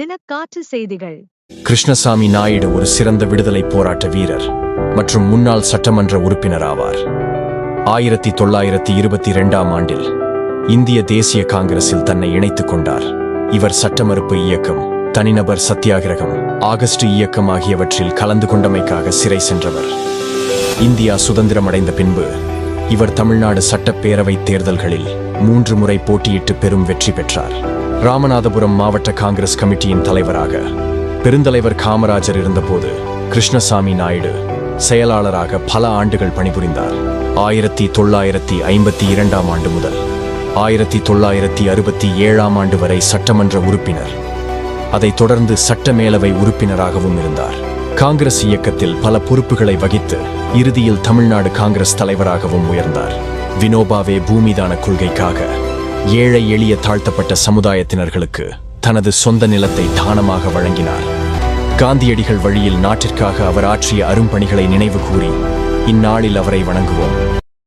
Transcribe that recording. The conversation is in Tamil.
தினக்காற்று செய்திகள். கிருஷ்ணசாமி நாயுடு ஒரு சிறந்த விடுதலை போராட்ட வீரர் மற்றும் முன்னாள் சட்டமன்ற உறுப்பினர் ஆவார். ஆயிரத்தி தொள்ளாயிரத்தி இருபத்தி இரண்டாம் ஆண்டில் இந்திய தேசிய காங்கிரஸில் தன்னை இணைத்துக் கொண்டார். இவர் சட்டமறுப்பு இயக்கம் தனிநபர் சத்தியாகிரகம் ஆகஸ்ட் இயக்கம் ஆகியவற்றில் கலந்து கொண்டமைக்காக சிறை சென்றவர். இந்தியா சுதந்திரமடைந்த பின்பு இவர் தமிழ்நாடு சட்டப்பேரவை தேர்தல்களில் மூன்று முறை போட்டியிட்டு பெரும் வெற்றி பெற்றார். ராமநாதபுரம் மாவட்ட காங்கிரஸ் கமிட்டியின் தலைவராக பெருந்தலைவர் காமராஜர் இருந்தபோது கிருஷ்ணசாமி நாயுடு செயலாளராக பல ஆண்டுகள் பணிபுரிந்தார். ஆயிரத்தி தொள்ளாயிரத்தி ஐம்பத்தி இரண்டாம் ஆண்டு முதல் ஆயிரத்தி தொள்ளாயிரத்தி அறுபத்தி ஏழாம் ஆண்டு வரை சட்டமன்ற உறுப்பினர். அதைத் தொடர்ந்து சட்டமேலவை உறுப்பினராகவும் இருந்தார். காங்கிரஸ் இயக்கத்தில் பல பொறுப்புகளை வகித்து இறுதியில் தமிழ்நாடு காங்கிரஸ் தலைவராகவும் உயர்ந்தார். வினோபாவே பூமிதான கொள்கைக்காக ஏழை எளிய தாழ்த்தப்பட்ட சமுதாயத்தினர்களுக்கு தனது சொந்த நிலத்தை தானமாக வழங்கினார். காந்தியடிகள் வழியில் நாட்டிற்காக அவர் ஆற்றிய அரும்பணிகளை நினைவு கூறி இந்நாளில் அவரை வணங்குவோம்.